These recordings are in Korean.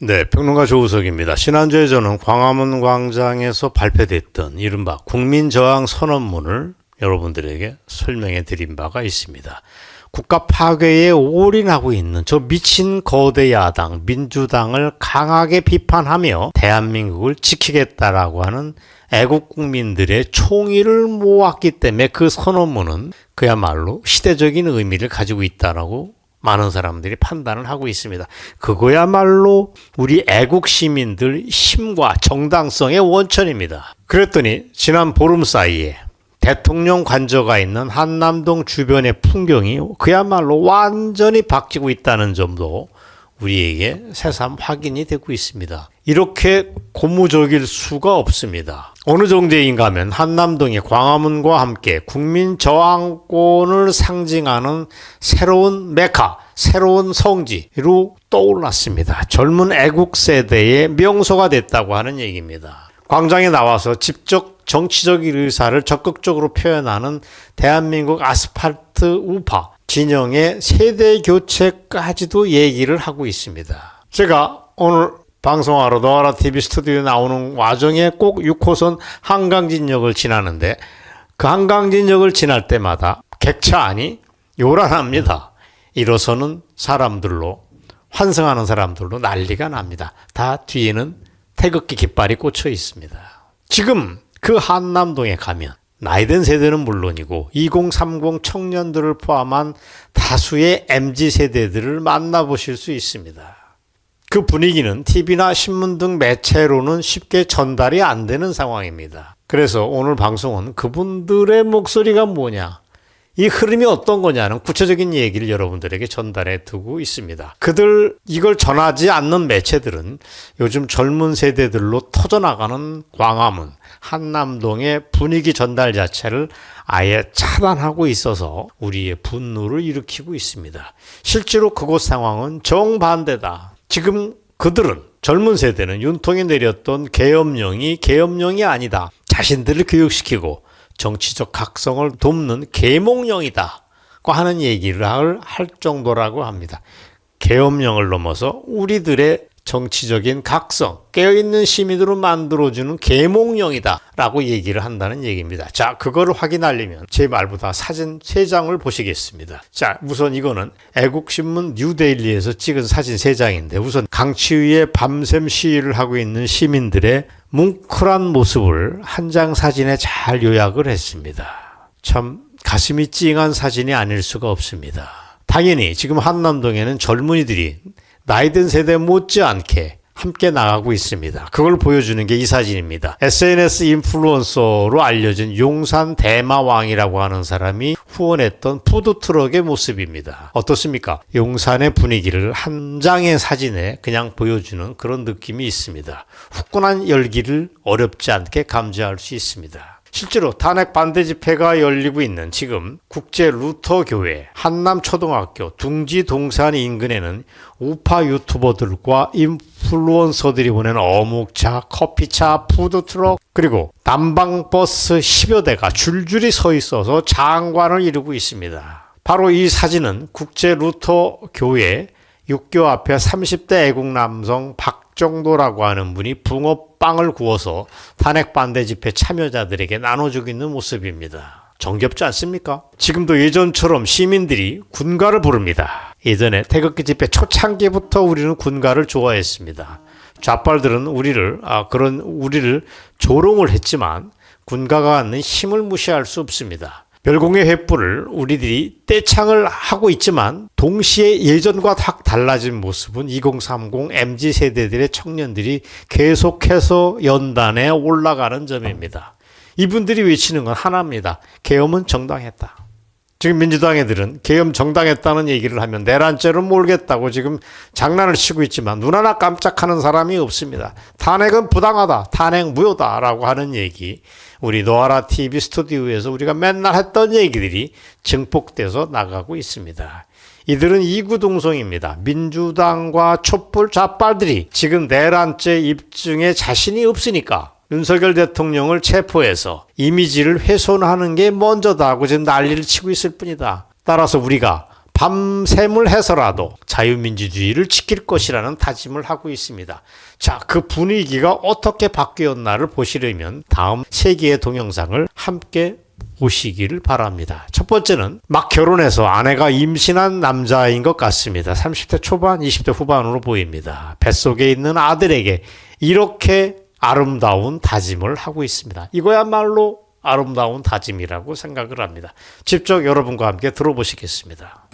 네, 평론가 조우석입니다. 지난주에 저는 광화문 광장에서 발표됐던 이른바 국민저항 선언문을 여러분들에게 설명해 드린 바가 있습니다. 국가 파괴에 올인하고 있는 저 미친 거대 야당 민주당을 강하게 비판하며 대한민국을 지키겠다라고 하는 애국 국민들의 총의를 모았기 때문에 그 선언문은 그야말로 시대적인 의미를 가지고 있다라고 많은 사람들이 판단을 하고 있습니다. 그거야말로 우리 애국 시민들 힘과 정당성의 원천입니다. 그랬더니 지난 보름 사이에 대통령 관저가 있는 한남동 주변의 풍경이 그야말로 완전히 바뀌고 있다는 점도 우리에게 새삼 확인이 되고 있습니다. 이렇게 고무적일 수가 없습니다. 어느 정도인가 하면 한남동이 광화문과 함께 국민 저항권을 상징하는 새로운 메카, 새로운 성지로 떠올랐습니다. 젊은 애국 세대의 명소가 됐다고 하는 얘기입니다. 광장에 나와서 직접 정치적 의사를 적극적으로 표현하는 대한민국 아스팔트 우파 진영의 세대 교체까지도 얘기를 하고 있습니다. 제가 오늘 방송하러 너와라 TV 스튜디오에 나오는 와중에 꼭 6호선 한강진역을 지나는데 그 한강진역을 지날 때마다 객차 안이 요란합니다. 일어서는 사람들로 환승하는 사람들로 난리가 납니다. 다 뒤에는 태극기 깃발이 꽂혀 있습니다. 지금 그 한남동에 가면 나이든 세대는 물론이고 2030 청년들을 포함한 다수의 MZ 세대들을 만나보실 수 있습니다. 그 분위기는 TV나 신문 등 매체로는 쉽게 전달이 안 되는 상황입니다. 그래서 오늘 방송은 그분들의 목소리가 뭐냐, 이 흐름이 어떤 거냐는 구체적인 얘기를 여러분들에게 전달해 두고 있습니다. 그들 이걸 전하지 않는 매체들은 요즘 젊은 세대들로 터져나가는 광화문, 한남동의 분위기 전달 자체를 아예 차단하고 있어서 우리의 분노를 일으키고 있습니다. 실제로 그곳 상황은 정반대다. 지금 그들은 젊은 세대는 윤통이 내렸던 계엄령이 계엄령이 아니다. 자신들을 교육시키고 정치적 각성을 돕는 계몽령이다. 고 하는 얘기를 할 정도라고 합니다. 계엄령을 넘어서 우리들의 정치적인 각성, 깨어있는 시민으로 만들어주는 계몽령이다. 라고 얘기를 한다는 얘기입니다. 자, 그거를 확인하려면 제 말보다 사진 3장을 보시겠습니다. 자, 우선 이거는 애국신문 뉴데일리에서 찍은 사진 3장인데 우선 강치위에 밤샘 시위를 하고 있는 시민들의 뭉클한 모습을 한 장 사진에 잘 요약을 했습니다. 참 가슴이 찡한 사진이 아닐 수가 없습니다. 당연히 지금 한남동에는 젊은이들이 나이든 세대 못지않게 함께 나가고 있습니다. 그걸 보여주는 게 이 사진입니다. SNS 인플루언서로 알려진 용산 대마왕이라고 하는 사람이 후원했던 푸드트럭의 모습입니다. 어떻습니까? 용산의 분위기를 한 장의 사진에 그냥 보여주는 그런 느낌이 있습니다. 후끈한 열기를 어렵지 않게 감지할 수 있습니다. 실제로 탄핵 반대 집회가 열리고 있는 지금 국제 루터 교회 한남 초등학교 둥지 동산 인근에는 우파 유튜버들과 인플루언서들이 보낸 어묵차, 커피차, 푸드트럭 그리고 난방버스 10여 대가 줄줄이 서 있어서 장관을 이루고 있습니다. 바로 이 사진은 국제 루터 교회 육교 앞에 30대 애국 남성 박 정도라고 하는 분이 붕어빵을 구워서 탄핵 반대 집회 참여자들에게 나눠주고 있는 모습입니다. 정겹지 않습니까? 지금도 예전처럼 시민들이 군가를 부릅니다. 예전에 태극기 집회 초창기부터 우리는 군가를 좋아했습니다. 좌빨들은 우리를 아 그런 우리를 조롱을 했지만 군가가 갖는 힘을 무시할 수 없습니다. 별공의 횃불을 우리들이 떼창을 하고 있지만 동시에 예전과 확 달라진 모습은 2030 MZ 세대들의 청년들이 계속해서 연단에 올라가는 점입니다. 이분들이 외치는 건 하나입니다. 계엄은 정당했다. 지금 민주당 애들은 계엄 정당했다는 얘기를 하면 내란죄를 몰겠다고 지금 장난을 치고 있지만 눈 하나 깜짝하는 사람이 없습니다. 탄핵은 부당하다. 탄핵 무효다라고 하는 얘기. 우리 노아라 TV 스튜디오에서 우리가 맨날 했던 얘기들이 증폭돼서 나가고 있습니다. 이들은 이구동성입니다. 민주당과 촛불 좌빨들이 지금 내란죄 입증에 자신이 없으니까 윤석열 대통령을 체포해서 이미지를 훼손하는 게 먼저다 하고 지금 난리를 치고 있을 뿐이다. 따라서 우리가 밤샘을 해서라도 자유민주주의를 지킬 것이라는 다짐을 하고 있습니다. 자, 그 분위기가 어떻게 바뀌었나를 보시려면 다음 세 개의 동영상을 함께 보시기를 바랍니다. 첫 번째는 막 결혼해서 아내가 임신한 남자인 것 같습니다. 30대 초반, 20대 후반으로 보입니다. 뱃속에 있는 아들에게 이렇게 아름다운 다짐을 하고 있습니다. 이거야말로 아름다운 다짐이라고 생각을 합니다. 직접 여러분과 함께 들어보시겠습니다.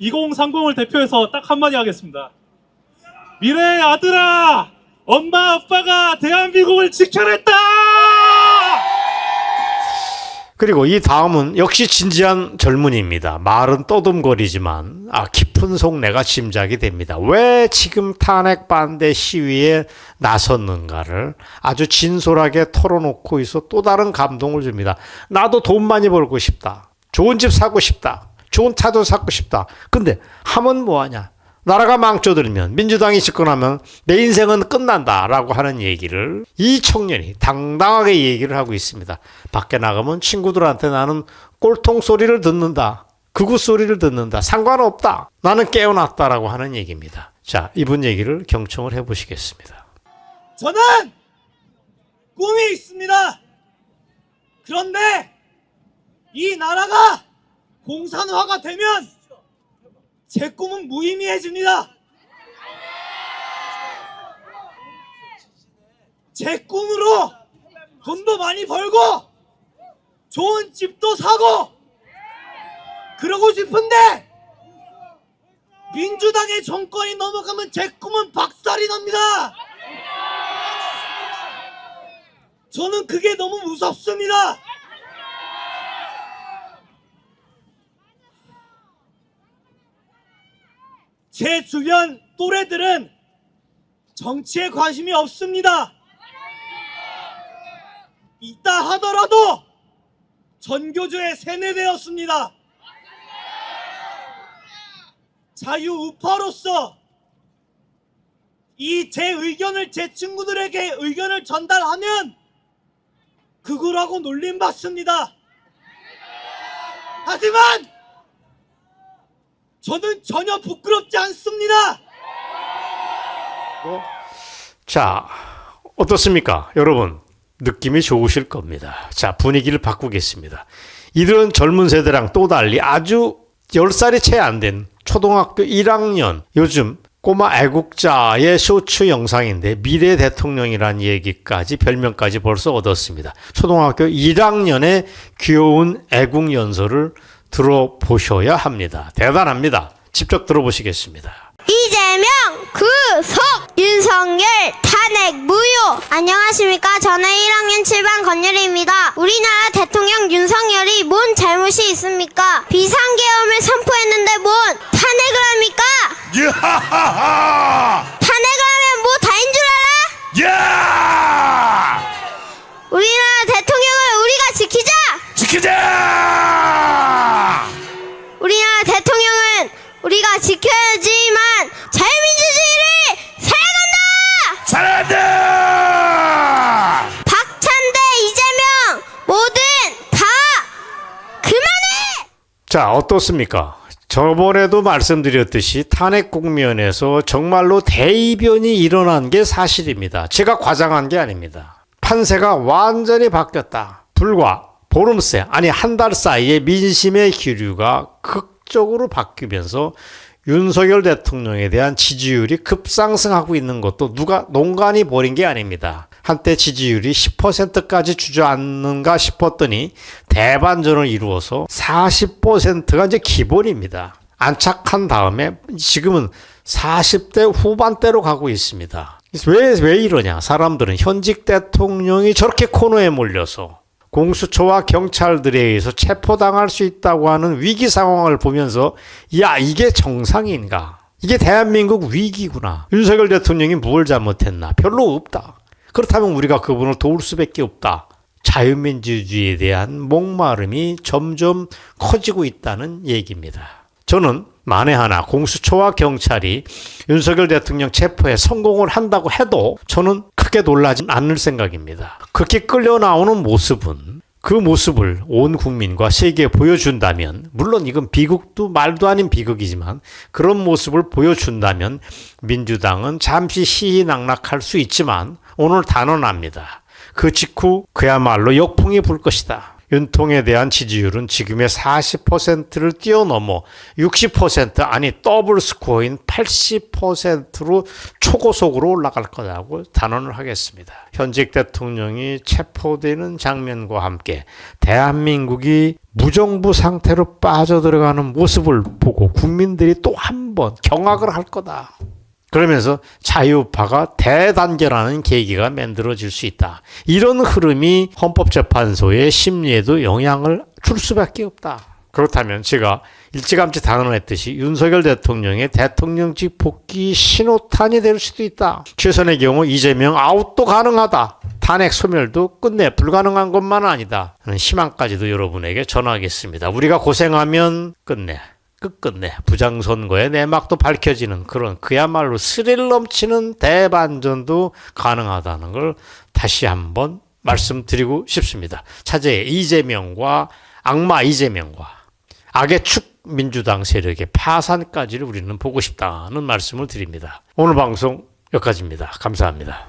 2030을 대표해서 딱 한마디 하겠습니다. 미래의 아들아! 엄마 아빠가 대한민국을 지켜냈다! 그리고 이 다음은 역시 진지한 젊은이입니다. 말은 떠듬거리지만 아 깊은 속내가 짐작이 됩니다. 왜 지금 탄핵 반대 시위에 나섰는가를 아주 진솔하게 털어놓고 있어 또 다른 감동을 줍니다. 나도 돈 많이 벌고 싶다. 좋은 집 사고 싶다. 좋은 차도 사고 싶다. 근데 하면 뭐하냐? 나라가 망쳐들면 민주당이 집권하면 내 인생은 끝난다라고 하는 얘기를 이 청년이 당당하게 얘기를 하고 있습니다. 밖에 나가면 친구들한테 나는 꼴통 소리를 듣는다. 극우 소리를 듣는다. 상관없다. 나는 깨어났다라고 하는 얘기입니다. 자, 이분 얘기를 경청을 해 보시겠습니다. 저는 꿈이 있습니다. 그런데 이 나라가 공산화가 되면 제 꿈은 무의미해집니다. 제 꿈으로 돈도 많이 벌고 좋은 집도 사고 그러고 싶은데 민주당의 정권이 넘어가면 제 꿈은 박살이 납니다. 저는 그게 너무 무섭습니다. 제 주변 또래들은 정치에 관심이 없습니다. 있다 하더라도 전교조에 세뇌되었습니다. 자유 우파로서 이 제 의견을 제 친구들에게 의견을 전달하면 극우라고 놀림받습니다. 하지만 저는 전혀 부끄럽지 않습니다. 자, 어떻습니까? 여러분, 느낌이 좋으실 겁니다. 자, 분위기를 바꾸겠습니다. 이들은 젊은 세대랑 또 달리 아주 10살이 채 안 된 초등학교 1학년, 요즘 꼬마 애국자의 쇼츠 영상인데 미래 대통령이란 얘기까지 별명까지 벌써 얻었습니다. 초등학교 1학년의 귀여운 애국 연설을 들어보셔야 합니다. 대단합니다. 직접 들어보시겠습니다. 이재명 구속 윤석열 탄핵 무효 안녕하십니까 저는 1학년 7반 건율입니다 우리나라 대통령 윤석열이 뭔 잘못이 있습니까 비상계엄을 선포했는데 뭔 탄핵을 합니까 야하하하! 탄핵을 하면 뭐 다인 줄 알아 야! 우리나라 대통령을 우리가 지키자 지키자! 우리가 지켜야지만 자유민주주의를 사랑한다 사랑한다! 박찬대 이재명 뭐든 다 그만해 자, 어떻습니까? 저번에도 말씀드렸듯이 탄핵 국면에서 정말로 대이변이 일어난 게 사실입니다. 제가 과장한 게 아닙니다. 판세가 완전히 바뀌었다. 불과 보름새, 아니 한 달 사이에 민심의 기류가 극 적으로 바뀌면서 윤석열 대통령에 대한 지지율이 급상승하고 있는 것도 누가 농간이 벌인 게 아닙니다. 한때 지지율이 10%까지 주저앉는가 싶었더니 대반전을 이루어서 40%가 이제 기본입니다. 안착한 다음에 지금은 40대 후반대로 가고 있습니다. 왜, 왜 이러냐? 사람들은 현직 대통령이 저렇게 코너에 몰려서 공수처와 경찰들에 의해서 체포당할 수 있다고 하는 위기 상황을 보면서 야 이게 정상인가? 이게 대한민국 위기구나. 윤석열 대통령이 뭘 잘못했나? 별로 없다. 그렇다면 우리가 그분을 도울 수밖에 없다. 자유민주주의에 대한 목마름이 점점 커지고 있다는 얘기입니다. 저는 만에 하나 공수처와 경찰이 윤석열 대통령 체포에 성공을 한다고 해도 저는 크게 놀라지 않을 생각입니다. 그렇게 끌려 나오는 모습은 그 모습을 온 국민과 세계에 보여준다면, 물론 이건 비극도 말도 아닌 비극이지만, 그런 모습을 보여준다면, 민주당은 잠시 시희낙락할 수 있지만, 오늘 단언합니다. 그 직후 그야말로 역풍이 불 것이다. 윤통에 대한 지지율은 지금의 40%를 뛰어넘어 60% 아니 더블 스코어인 80%로 초고속으로 올라갈 거라고 단언을 하겠습니다. 현직 대통령이 체포되는 장면과 함께 대한민국이 무정부 상태로 빠져들어가는 모습을 보고 국민들이 또 한 번 경악을 할 거다. 그러면서 자유파가 대단결하는 계기가 만들어질 수 있다. 이런 흐름이 헌법재판소의 심리에도 영향을 줄 수밖에 없다. 그렇다면 제가 일찌감치 단언했듯이 윤석열 대통령의 대통령직 복귀 신호탄이 될 수도 있다. 최선의 경우 이재명 아웃도 가능하다. 탄핵 소멸도 끝내 불가능한 것만 아니다. 희망까지도 여러분에게 전하겠습니다. 우리가 고생하면 끝내. 끝끝내 부장선거의 내막도 밝혀지는 그런 그야말로 스릴 넘치는 대반전도 가능하다는 걸 다시 한번 말씀드리고 싶습니다. 차제의 이재명과 악마 이재명과 악의 축 민주당 세력의 파산까지를 우리는 보고 싶다는 말씀을 드립니다. 오늘 방송 여기까지입니다. 감사합니다.